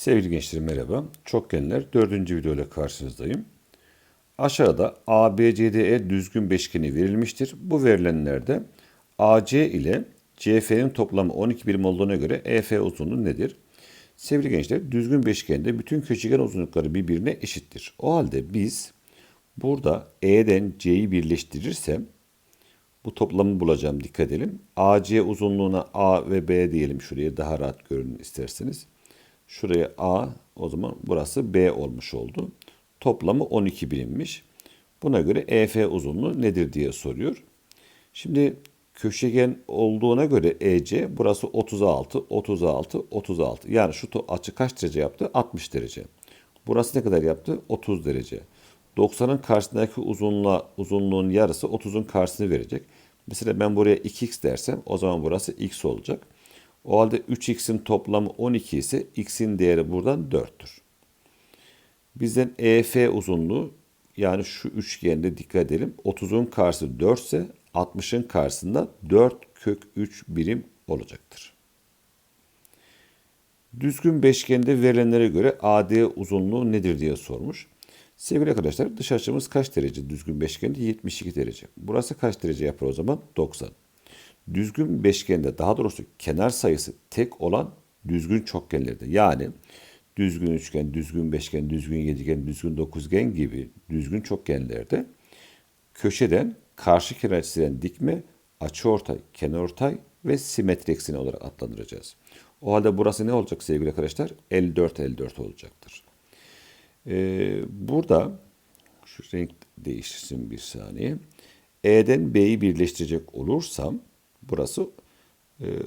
Sevgili gençlerim merhaba. Çokgenler dördüncü video ile karşınızdayım. Aşağıda ABCDE düzgün beşgeni verilmiştir. Bu verilenlerde AC ile CF'nin toplamı 12 birim olduğuna göre EF uzunluğu nedir? Sevgili gençler düzgün beşgende bütün köşegen uzunlukları birbirine eşittir. O halde biz burada E'den C'yi birleştirirsem bu toplamı bulacağım dikkat edelim. AC uzunluğuna A ve B diyelim şuraya daha rahat görün isterseniz. Şuraya A o zaman burası B olmuş oldu. Toplamı 12 birimmiş. Buna göre EF uzunluğu nedir diye soruyor. Şimdi köşegen olduğuna göre EC burası 36, 36, 36. Yani şu açı kaç derece yaptı? 60 derece. Burası ne kadar yaptı? 30 derece. 90'ın karşısındaki uzunluğa, uzunluğun yarısı 30'un karşısını verecek. Mesela ben buraya 2x dersem o zaman burası x olacak. O halde 3x'in toplamı 12 ise x'in değeri buradan 4'tür. Bizden EF uzunluğu yani şu üçgende dikkat edelim. 30'un karşısı 4 ise 60'ın karşısında 4 kök 3 birim olacaktır. Düzgün beşgende verilenlere göre AD uzunluğu nedir diye sormuş. Sevgili arkadaşlar dış açımız kaç derece düzgün beşgende? 72 derece. Burası kaç derece yapar o zaman? 90. Düzgün beşgende daha doğrusu kenar sayısı tek olan düzgün çokgenlerde yani düzgün üçgen, düzgün beşgen, düzgün yedigen, düzgün dokuzgen gibi düzgün çokgenlerde köşeden karşı kenar açısından dikme, açıortay, kenarortay ve simetri ekseni olarak adlandıracağız. O halde burası ne olacak sevgili arkadaşlar? 54 54 olacaktır. Ee, burada şu renk değiştirsin bir saniye. E'den B'yi birleştirecek olursam burası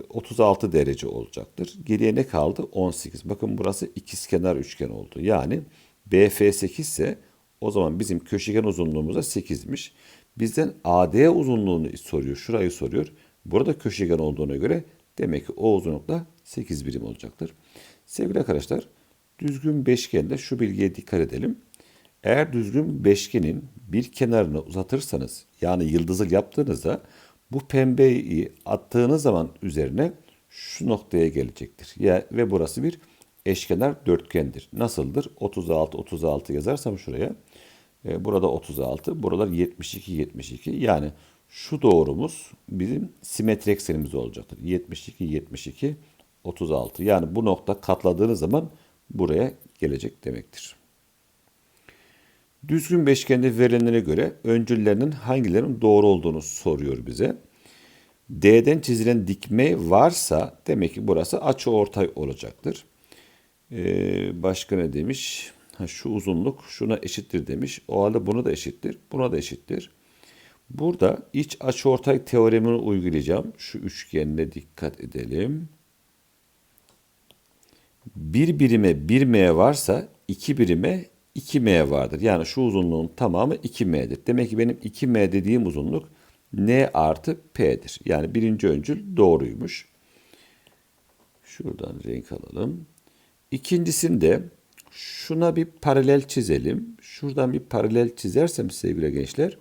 36 e, derece olacaktır. Geriye ne kaldı? 18. Bakın burası ikizkenar üçgen oldu. Yani BF 8 ise o zaman bizim köşegen uzunluğumuz da 8'miş. Bizden AD uzunluğunu soruyor. Şurayı soruyor. Burada köşegen olduğuna göre demek ki o uzunlukta 8 birim olacaktır. Sevgili arkadaşlar düzgün beşgende şu bilgiye dikkat edelim. Eğer düzgün beşgenin bir kenarını uzatırsanız yani yıldızı yaptığınızda bu pembeyi attığınız zaman üzerine şu noktaya gelecektir. Ya, ve burası bir eşkenar dörtgendir. Nasıldır? 36 36 yazarsam şuraya. E, burada 36, buralar 72 72. Yani şu doğrumuz bizim simetri eksenimiz olacaktır. 72 72 36. Yani bu nokta katladığınız zaman buraya gelecek demektir. Düzgün beşgende verilenlere göre öncüllerinin hangilerinin doğru olduğunu soruyor bize. D'den çizilen dikme varsa demek ki burası açı ortay olacaktır. Ee, başka ne demiş? Ha, şu uzunluk şuna eşittir demiş. O halde bunu da eşittir. Buna da eşittir. Burada iç açıortay teoremini uygulayacağım. Şu üçgenine dikkat edelim. Bir birime 1 m varsa iki birime 2m vardır. Yani şu uzunluğun tamamı 2m'dir. Demek ki benim 2m dediğim uzunluk n artı p'dir. Yani birinci öncül doğruymuş. Şuradan renk alalım. İkincisinde şuna bir paralel çizelim. Şuradan bir paralel çizersem sevgili gençler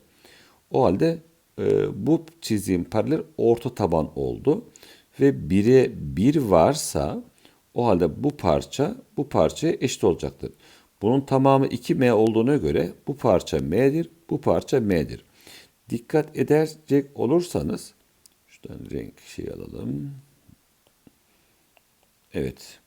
o halde e, bu çizdiğim paralel orta taban oldu. Ve 1'e 1 varsa o halde bu parça bu parçaya eşit olacaktır. Bunun tamamı 2m olduğuna göre bu parça m'dir, bu parça m'dir. Dikkat edecek olursanız şuradan renk şey alalım. Evet.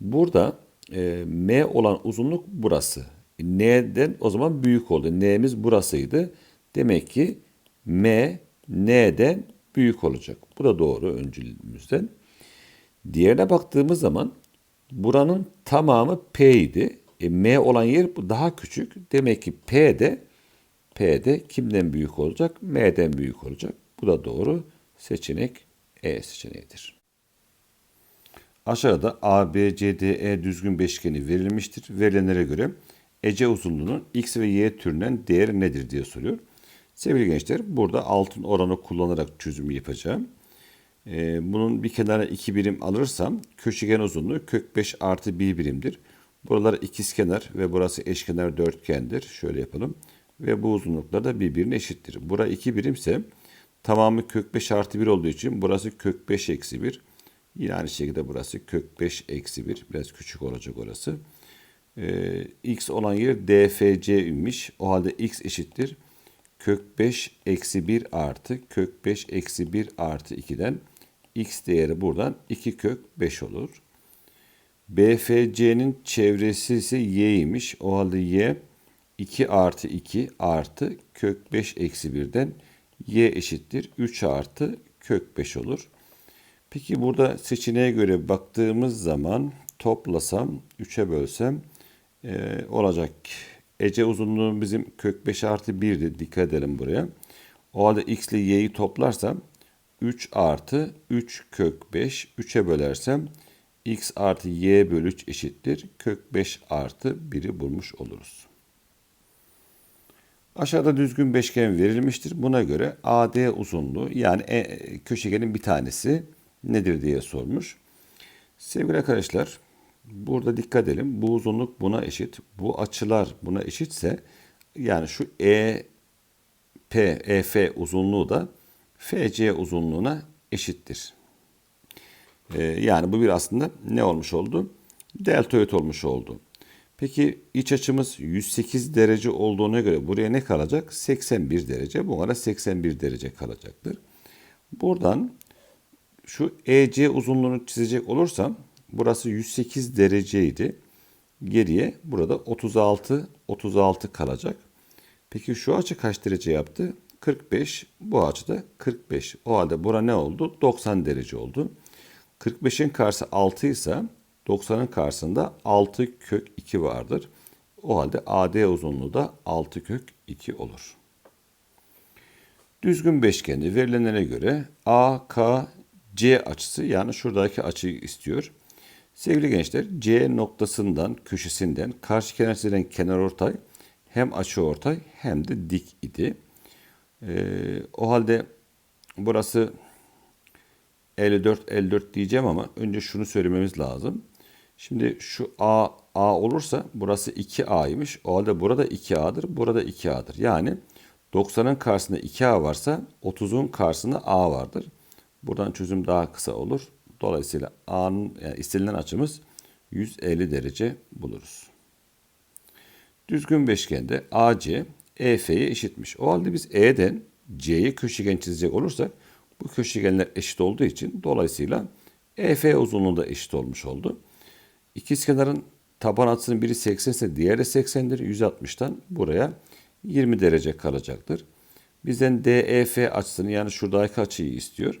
Burada e, m olan uzunluk burası. N'den o zaman büyük oldu. N'miz burasıydı. Demek ki m n'den büyük olacak. Bu da doğru öncülümüzden. Diğerine baktığımız zaman buranın tamamı P idi. E, M olan yer daha küçük. Demek ki P de P de kimden büyük olacak? M'den büyük olacak. Bu da doğru. Seçenek E seçeneğidir. Aşağıda A, B, C, D, E düzgün beşgeni verilmiştir. Verilenlere göre Ece uzunluğunun X ve Y türünden değeri nedir diye soruyor. Sevgili gençler burada altın oranı kullanarak çözüm yapacağım. Ee, bunun bir kenara 2 birim alırsam köşegen uzunluğu kök 5 artı 1 birimdir. Buralar ikizkenar ve burası eşkenar dörtgendir. Şöyle yapalım. Ve bu uzunluklar da birbirine eşittir. Bura 2 birimse tamamı kök 5 artı 1 olduğu için burası kök 5 eksi 1. Yine aynı şekilde burası kök 5 eksi 1. Biraz küçük olacak orası. Ee, x olan yer dfc imiş. O halde x eşittir. Kök 5 eksi 1 artı kök 5 eksi 1 artı 2'den x değeri buradan 2 kök 5 olur. BFC'nin çevresi ise y'ymiş. O halde y 2 artı 2 artı kök 5 eksi 1'den y eşittir 3 artı kök 5 olur. Peki burada seçeneğe göre baktığımız zaman toplasam 3'e bölsem e, olacak. Ece uzunluğu bizim kök 5 artı 1'di. Dikkat edelim buraya. O halde x ile y'yi toplarsam 3 artı 3 kök 5. 3'e bölersem x artı y bölü 3 eşittir. Kök 5 artı 1'i bulmuş oluruz. Aşağıda düzgün beşgen verilmiştir. Buna göre AD uzunluğu yani e, köşegenin bir tanesi nedir diye sormuş. Sevgili arkadaşlar burada dikkat edelim. Bu uzunluk buna eşit. Bu açılar buna eşitse yani şu EP, EF uzunluğu da FC uzunluğuna eşittir. Ee, yani bu bir aslında ne olmuş oldu? Deltoid olmuş oldu. Peki iç açımız 108 derece olduğuna göre buraya ne kalacak? 81 derece. Bu ara 81 derece kalacaktır. Buradan şu EC uzunluğunu çizecek olursam burası 108 dereceydi. Geriye burada 36 36 kalacak. Peki şu açı kaç derece yaptı? 45. Bu açı da 45. O halde bura ne oldu? 90 derece oldu. 45'in karşısı 6 ise 90'ın karşısında 6 kök 2 vardır. O halde AD uzunluğu da 6 kök 2 olur. Düzgün beşgende verilenlere göre AKC açısı yani şuradaki açıyı istiyor. Sevgili gençler C noktasından köşesinden karşı kenar çizilen kenar ortay hem açı ortay hem de dik idi. Ee, o halde burası 54 54 diyeceğim ama önce şunu söylememiz lazım. Şimdi şu A A olursa burası 2A'ymış. O halde burada 2A'dır. Burada 2A'dır. Yani 90'ın karşısında 2A varsa 30'un karşısında A vardır. Buradan çözüm daha kısa olur. Dolayısıyla A'nın yani istenilen açımız 150 derece buluruz. Düzgün beşgende AC EF'ye eşitmiş. O halde biz E'den C'ye köşegen çizecek olursak bu köşegenler eşit olduğu için dolayısıyla EF uzunluğu da eşit olmuş oldu. İkizkenarın taban açısının biri 80 ise diğeri 80'dir. 160'tan buraya 20 derece kalacaktır. Bizden DEF açısını yani şuradaki açıyı istiyor.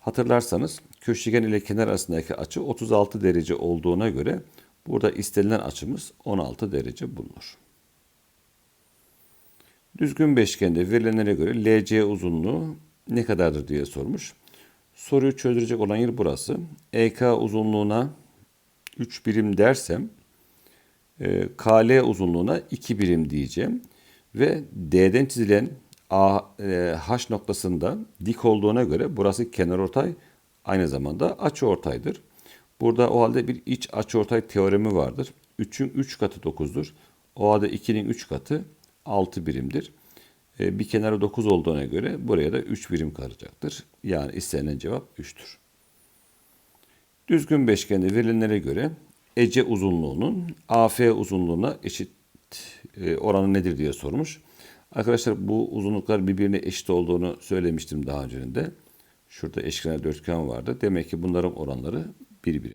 Hatırlarsanız köşegen ile kenar arasındaki açı 36 derece olduğuna göre burada istenilen açımız 16 derece bulunur. Düzgün beşgende verilenlere göre LC uzunluğu ne kadardır diye sormuş. Soruyu çözecek olan yer burası. EK uzunluğuna 3 birim dersem e, KL uzunluğuna 2 birim diyeceğim. Ve D'den çizilen e, H noktasında dik olduğuna göre burası kenarortay aynı zamanda açıortaydır. Burada o halde bir iç açıortay teoremi vardır. 3'ün 3 katı 9'dur. O halde 2'nin 3 katı 6 birimdir. E, bir kenarı 9 olduğuna göre buraya da 3 birim kalacaktır. Yani istenen cevap 3'tür. Düzgün beşgende verilenlere göre EC uzunluğunun AF uzunluğuna eşit e, oranı nedir diye sormuş. Arkadaşlar bu uzunluklar birbirine eşit olduğunu söylemiştim daha önce de. Şurada eşkenar dörtgen vardı. Demek ki bunların oranları birbiri.